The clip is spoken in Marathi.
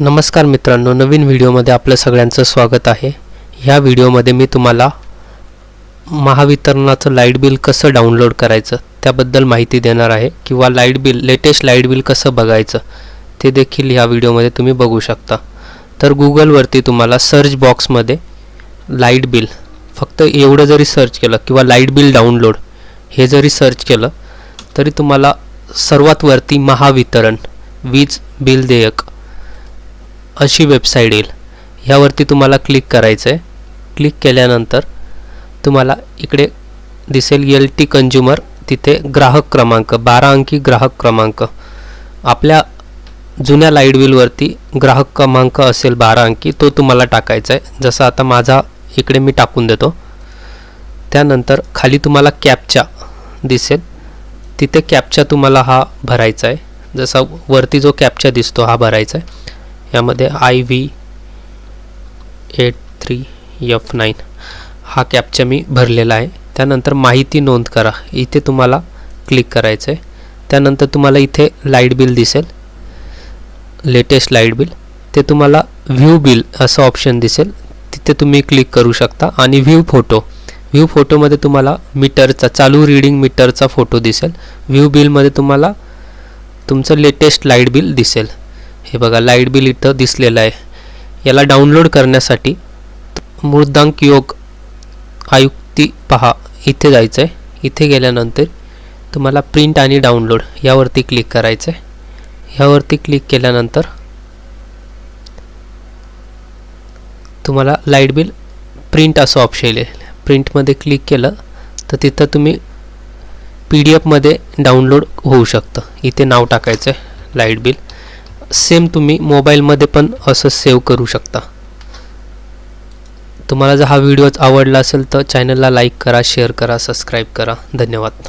नमस्कार मित्रांनो नवीन व्हिडिओमध्ये आपलं सगळ्यांचं स्वागत आहे. ह्या व्हिडिओमध्ये मी तुम्हाला महावितरणाचं लाइट बिल कसं डाउनलोड करायचं त्याबद्दल माहिती देणार आहे किंवा light bill latest light bill कसं बघायचं ते देखील ह्या व्हिडिओमध्ये तुम्ही बघू शकता. तर गुगलवरती तुम्हाला सर्च बॉक्समध्ये लाइट बिल फक्त एवढं जरी सर्च केलं किंवा लाइट बिल डाउनलोड हे जरी सर्च केलं तरी तुम्हाला सर्वात वरती महावितरण वीज बिल देयक अशी वेबसाईट येईल. ह्यावरती तुम्हाला क्लिक करायचं आहे क्लिक केल्यानंतर तुम्हाला इकडे दिसेल एल टी कंज्युमर तिथे ग्राहक क्रमांक बारा अंकी ग्राहक क्रमांक. आपल्या जुन्या लाइट बिलवरती ग्राहक क्रमांक असेल बारा अंकी तो तुम्हाला टाकायचा आहे जसं आता माझा इकडे मी टाकून देतो. त्यानंतर खाली तुम्हाला कॅपचा दिसेल. तिथे कॅपचा तुम्हाला हा भरायचा आहे जसा वरती जो कॅपचा दिसतो हा भरायचा आहे यामध्ये I V eight three F nine हा कॅपचा मी भरलेला आहे. त्यानंतर माहिती नोंद करा. इथे तुम्हाला क्लिक करायचं आहे त्यानंतर तुम्हाला इथे लाइट बिल दिसेल. लेटेस्ट लाइट बिल ते तुम्हाला व्ह्यू बिल असं ऑप्शन दिसेल. तिथे तुम्ही क्लिक करू शकता. आणि व्ह्यू फोटो व्ह्यू फोटोमध्ये तुम्हाला मीटरचा चालू रीडिंग मीटरचा फोटो दिसेल. व्ह्यू बिलमध्ये तुम्हाला तुमचं लेटेस्ट लाइट बिल दिसेल. हे बघा लाइट बिल इथं दिसलेलं आहे. याला डाउनलोड करण्यासाठी मृदांक योग आयुक्ती पहा इथे जायचं आहे इथे गेल्यानंतर तुम्हाला प्रिंट आणि डाउनलोड यावरती क्लिक करायचं आहे ह्यावरती क्लिक केल्यानंतर तुम्हाला लाइट बिल प्रिंट असं ऑप्शन येईल. प्रिंटमध्ये क्लिक केलं तर तिथं तुम्ही पी डी एफमध्ये डाउनलोड होऊ शकतं. इथे नाव टाकायचं आहे लाइट बिल सेम तुम्ही मोबाईलमध्ये पण असं सेव्ह करू शकता. तुम्हाला जर हा व्हिडिओ आवडला असेल तर चॅनलला लाईक करा शेअर करा सबस्क्राईब करा. धन्यवाद.